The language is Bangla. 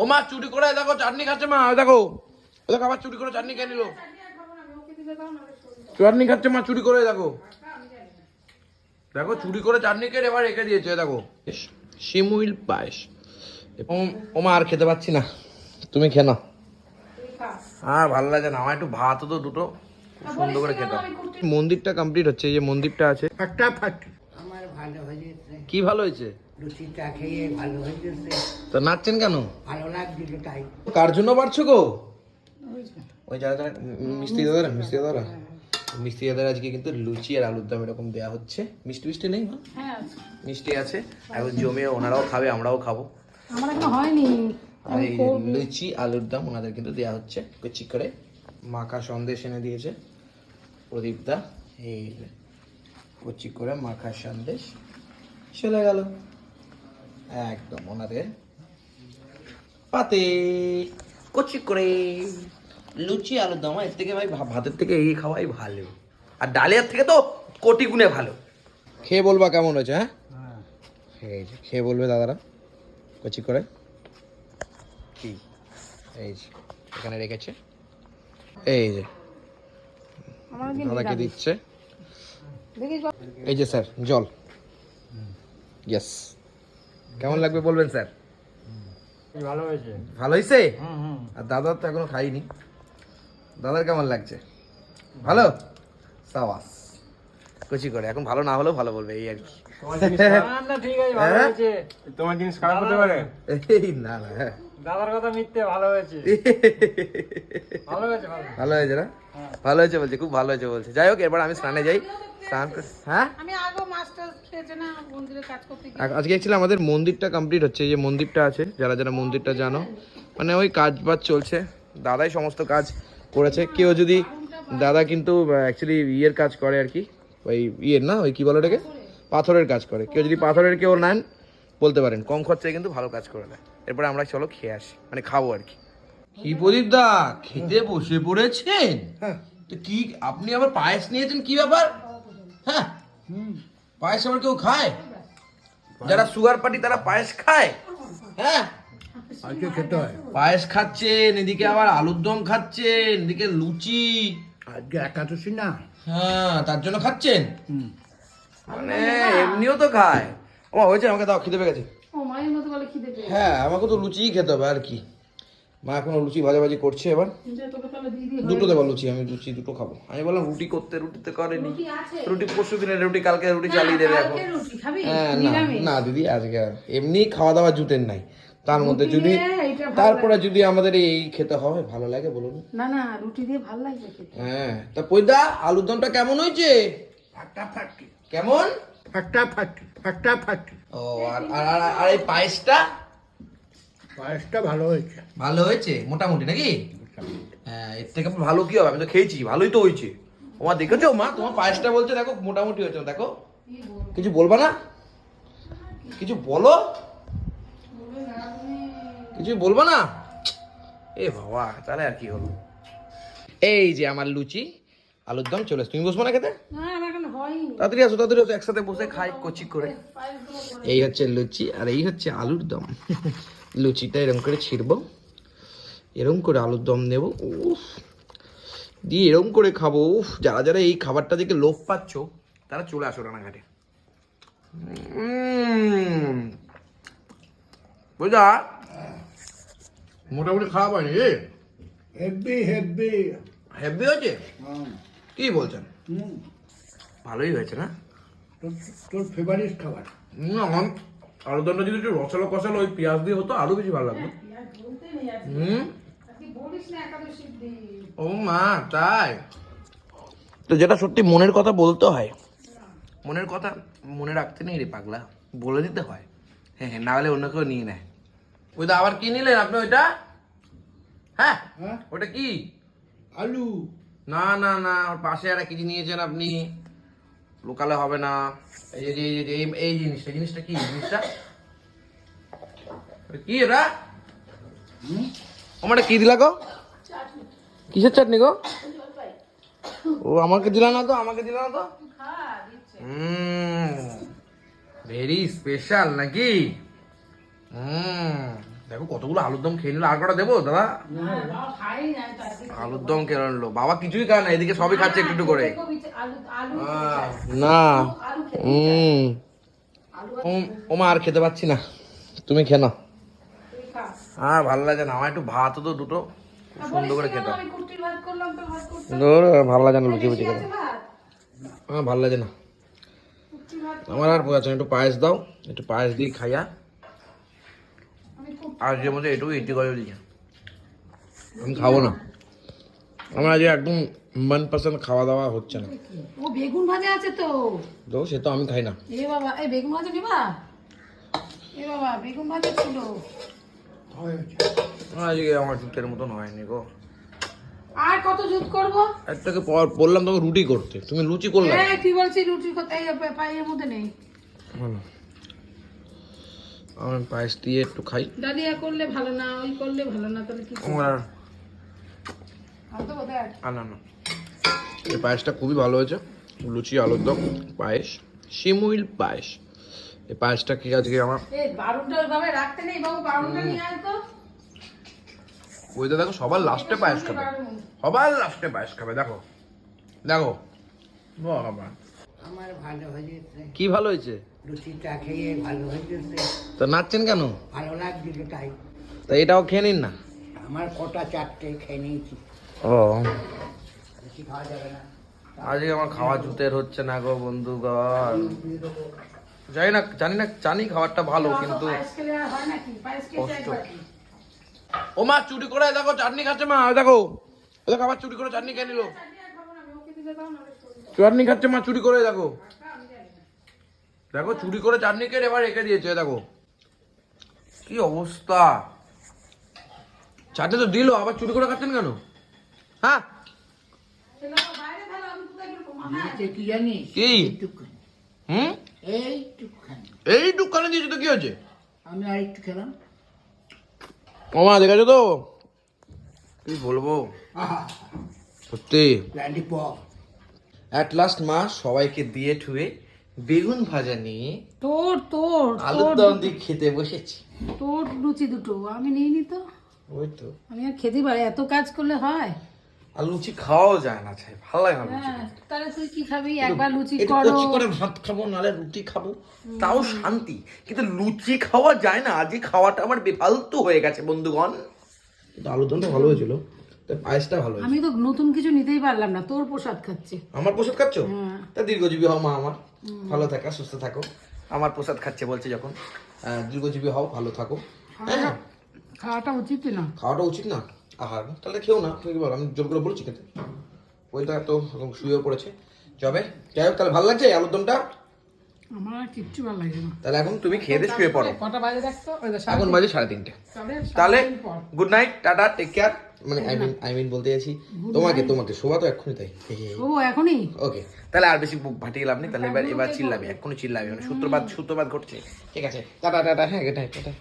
ও মা চুরি করে দেখো চাটনি খাচ্ছে মা দেখো। দেখো আবার চুরি করে চাটনি খেয়ে নিল। চাটনি খাচ্ছে মা চুরি করে দেখো। দেখো চুরি করে চাটনি খেয়ে এবার রেখে দিয়েছে দেখো। শিমুইল পায়েস। এবং ওমা আর খেতে পাচ্ছি না। তুমি খেয়ে না আর ভালো লাগে না আমার একটু ভাত তো দুটো সুন্দর করে খেতে হবে। মন্দিরটা কমপ্লিট হচ্ছে এই যে মন্দিরটা আছে। ফাটাফাটি আমার ভালো হয়েছে। কি ভালো হয়েছে? লুচিটা খেয়ে ভালো হয়েছে। তো নাচছেন কেন? ভালো লাগছিল তাই। কার জন্য পারছ গো? ওই যারা যারা মিষ্টি দাদারা মিষ্টি দাদারা? মিষ্টি দাদার আজকে কিন্তু লুচি আর আলুর দম এরকম দেওয়া হচ্ছে। মিষ্টি মিষ্টি নেই মা? মিষ্টি আছে। এখন জমিয়ে ওনারাও খাবে আমরাও খাব। আমার এখনও হয়নি। আর এই লুচি আলুর দম ওনাদের কিন্তু দেওয়া হচ্ছে কুচি করে। মাখা সন্দেশ এনে দিয়েছে প্রদীপ দা। এই কুচি করে মাখা সন্দেশ। চলে গেল। একদম ওনাদের পাতে কুচি করে লুচি আলুর দম এর থেকে ভাই ভাতের থেকে এই খাওয়াই ভালো। আর ডালিয়ার থেকে তো কোটি গুণে ভালো। খেয়ে বলবা কেমন হয়েছে হ্যাঁ? এই যে, খেয়ে বলবে দাদারা কুচি করে। কি? এই যে এখানে রেখেছে। এই যে দাদাকে দিচ্ছে। এই যে স্যার জল। ইয়েস কেমন লাগবে বলবেন স্যার? ভালো হয়েছে। ভালো হয়েছে? আর দাদা তো এখনও খাইনি। দাদার কেমন লাগছে? ভালো? সাবাস। কুচি করে। এখন ভালো না হলেও ভালো বলবে এই আর কি। হ্যাঁ? তোমার জিনিস খারাপ হতে পারে? এই না না হ্যাঁ। দাদার কথা মিথ্যে ভালো হয়েছে। ভালো হয়েছে ভালো হয়েছে। না? ভালো হয়েছে বলছে খুব ভালো হয়েছে বলছে। যাই হোক এবার আমি স্নানে যাই। স্নান হ্যাঁ? আমি আগেও মাস্টার খেয়েছে না মন্দিরে কাজ করতে আজকে অ্যাকচুয়ালি আমাদের মন্দিরটা কমপ্লিট হচ্ছে এই যে মন্দিরটা আছে যারা যারা মন্দিরটা জানো। মানে ওই কাজ বাজ চলছে দাদাই সমস্ত কাজ করেছে। কেউ যদি দাদা কিন্তু অ্যাকচুয়ালি ইয়ের কাজ করে আর কি ওই ইয়ের না ওই কি বলে ওটাকে? পাথরের কাজ করে। কেউ যদি পাথরের কেউ নেন বলতে পারেন কম খরচায় কিন্তু ভালো কাজ করে দেয়। এরপরে আমরা চলো খেয়ে আসি মানে খাব আর কি। কি প্রদীপ দা খেতে বসে পড়েছেন? তো কি আপনি আবার পায়েস নিয়েছেন? কি ব্যাপার? হ্যাঁ। পায়েস আবার কেউ খায়? যারা সুগার পার্টি তারা পায়েস খায়? হ্যাঁ। আজকে খেতে হয়? পায়েস খাচ্ছেন এদিকে আবার আলুর দম খাচ্ছেন এদিকে লুচি। আজকে একাদশী না? হ্যাঁ তার জন্য খাচ্ছেন? মানে এমনিও তো খায়। ও হয়েছে? আমাকে দাও খিদে পেয়ে গেছে। হ্যাঁ আমাকে তো লুচিই খেতে হবে আর কি। মা এখনও লুচি ভাজাভাজি করছে এবার। দুটো দেবো লুচি আমি লুচি দুটো খাব। আমি বললাম রুটি করতে রুটিতে করেনি। রুটি পরশু দিনের রুটি কালকে রুটি চালিয়ে দেবে এখন। হ্যাঁ না না দিদি আজকে আর এমনি খাওয়া দাওয়া জুটেন নাই। তার মধ্যে যদি তারপরে যদি আমাদের এই খেতে হবে ভালো লাগে বলুন। না না রুটি দিয়ে ভালো লাগবে খেতে। হ্যাঁ তা পয়দা আলুর দমটা কেমন হয়েছে? ফাটাফাটি কেমন? ফাটাফাটি ফাটাফাটি ও আর আর আর- আর এই পায়েসটা? পায়েসটা ভালো হয়েছে। ভালো হয়েছে? মোটামুটি নাকি? হ্যাঁ এর থেকে ভালো কি হবে? আমি তো খেয়েছি ভালোই তো হয়েছে। তোমার দেখেছ মা তোমার পায়েসটা বলছে দেখো মোটামুটি হয়েছে দেখো। কিছু বলবা না? কিছু বলো? কিছু বলব না? এ বাবা তাহলে আর কি হলো? এই যে আমার লুচি আলুর দম চলে এসছে। তুমি বসবো না খেতে? তাড়াতাড়ি আসো তাড়াতাড়ি আসো একসাথে বসে খাই কচি করে। এই হচ্ছে লুচি আর এই হচ্ছে আলুর দম। লুচিটা এরকম করে ছিড়বো। এরকম করে আলুর দম নেব। উফ দিয়ে এরকম করে খাব। উফ যারা যারা এই খাবারটা দেখে লোভ পাচ্ছ তারা চলে আসো রানাঘাটে। বুঝা? মোটামুটি খারাপ হয়নি রে হেভি হেভি হেভি হয়েছে? কি বলছেন? ভালোই হয়েছে না? তোর তোর ফেভারিট খাবার? না আমার আলুর দমটা যদি একটু রসালো কষালো ওই পেঁয়াজ দিয়ে হতো আরও বেশি ভালো লাগতো। হুম? একাদশীর দিন। ও মা তাই? তো যেটা সত্যি মনের কথা বলতে হয়। মনের কথা মনে রাখতে নেই রে পাগলা বলে দিতে হয়। হ্যাঁ হ্যাঁ না হলে অন্য কেউ নিয়ে নেয়। ওই দা আবার কি নিলেন আপনি ওইটা? হ্যাঁ হ্যাঁ? ওটা কি? আলু। না না না ওর পাশে একটা কিছু নিয়েছেন আপনি। লোকালে হবে না। এই যে এই যে এই- এই জিনিসটা জিনিসটা কি? জিনিসটা? কি এটা? আমার কি দিলা গো? কিসের চাটনি গো? ও আমাকে দিলা না তো আমাকে দিলা না তো? ভেরি স্পেশাল নাকি? হুম। দেখো কতগুলো আলুর দম খেয়ে নিল আর কটা দেবো দাদা হ্যাঁ। আলুর দম খেয়ে নিলো বাবা কিছুই খায় না, এদিকে সবই খাচ্ছে একটু একটু করে না হুম আলু ও আর খেতে পাচ্ছি না তুমি খেয়ে নাও। হ্যাঁ ভালো লাগে না, আমার একটু ভাত তো দুটো সুন্দর করে খেতে কেন? ভালো লাগে না, লুচি বুচি খেতে? আমার ভালো লাগে না আমার আর বোঝাচ্ছে একটু পায়েস দাও, একটু পায়েস দিয়ে খাইয়া যে মধ্যে এটুকু ইটি করে দিই আমি খাব না। আমার আজ একদম মনপসন্দ খাওয়া দাওয়া হচ্ছে না। ও বেগুন ভাজা আছে তো। তো সে তো আমি খাই না। এ বাবা এই বেগুন ভাজা নিবা? এ বাবা বেগুন ভাজা ছিল। আজকে আমার জুটের মতন হয়নি গো। আর কত জুত করব? একটাকে পর বললাম তোকে রুটি করতে। তুমি লুচি করলে। এই তুই বলছিস রুটির কথা এই পায়ের মধ্যে নেই। ভালো আমি পায়েস দিয়ে একটু খাই। ডালিয়া করলে ভালো না ওই করলে ভালো না তাহলে কি? আর না না। এই পায়েসটা খুবই ভালো হয়েছে। লুচি আলুর দম পায়েস শিমুইল পায়েস। এই পায়েসটা কি আজকে আমার রাখতে নেই বাবু নিয়ে তো। ওইটা দেখো সবার লাস্টে পায়েস খাবে। সবার লাস্টে পায়েস খাবে দেখো। দেখো। বাবা। আমার ভালো হয়েছে। কি ভালো হয়েছে? লুচিটা খেয়ে ভালো হয়েছে। তো নাচছেন কেন? ভালো লাগছিল তাই। তা এটাও খেয়ে নিন না? আমার কটা চারটে খেয়ে নিয়েছি। ও। বেশি খাওয়া যাবে না। আজকে আমার খাওয়া জুতের হচ্ছে না গো বন্ধুগণ। জানি না জানি না জানি খাবারটা ভালো কিন্তু হয় কষ্ট। ও মা চুরি করে দেখো চাটনি খাচ্ছে মা দেখো। দেখো আবার চুরি করে চাটনি খেয়ে নিল। চাটনি খাচ্ছে মা চুরি করে দেখো। দেখো চুরি করে চাটনি খেয়ে এবার রেখে দিয়েছে দেখো। কি অবস্থা। চাটনি তো দিল আবার চুরি করে খাচ্ছেন কেন? হ্যাঁ? কি হুম? এইটুকুখানি। দিয়েছে তো কি হয়েছে? আমি আর একটু খেলাম। ও মা দেখেছ তো? কি বলব? সত্যি। অ্যাট লাস্ট মা সবাইকে দিয়ে ঠুয়ে বেগুন ভাজা নিয়ে তোর তোর আলুর দম দিয়ে খেতে বসেছি। তোর লুচি দুটো আমি নিইনি তো। ওই তো। আমি আর খেতে পারি এত কাজ করলে হয়? আর লুচি খাওয়াও যায় না চাই ভালো লাগে না হ্যাঁ তাহলে তুই কি খাবি? একবার লুচি করো। কচি করে ভাত খাব নালে রুটি খাব। তাও শান্তি। কিন্তু লুচি খাওয়া যায় না। আজকে খাওয়াটা আমার বেফালতু হয়ে গেছে বন্ধুগণ। কিন্তু আলুর দমটা ভালো হয়েছিল। পায়েসটা ভালো আমি তো নতুন কিছু নিতেই পারলাম না তোর প্রসাদ খাচ্ছে। আমার প্রসাদ খাচ্ছ? হ্যাঁ। তা দীর্ঘজীবী হও মা আমার ভালো থাকা সুস্থ থাকো। আমার প্রসাদ খাচ্ছে বলছে যখন দীর্ঘজীবী হও ভালো থাকো। হ্যাঁ। খাওয়াটা উচিত না। খাওয়াটা উচিত না? আহার তাহলে খেও না তুমি বলো? আমি জোর করে বলছি খেতে। ওইটা তো শুয়ে পড়েছে। যাবে? যাই হোক তাহলে ভালো লাগছে আলুর দমটা? আমার কিচ্ছু ভালো লাগে না। তাহলে এখন তুমি খেয়ে দিয়ে শুয়ে পড়ো। কটা বাজে এখন বাজে সাড়ে তিনটে। তাহলে। Good night tata take care মানে আই মিন আই মিন বলতে যাচ্ছি তোমাকে তোমাকে শোভা তো এক্ষুনি তাই। শোভা এখনই? ওকে তাহলে আর বেশি ভাটিয়ে লাভ নেই তাহলে এবার এবার চিল্লাবি এক্ষুনি চিল্লাবি মানে সূত্রপাত সূত্রপাত ঘটছে। ঠিক আছে টাটা টাটা হ্যাঁ টাটা টাটা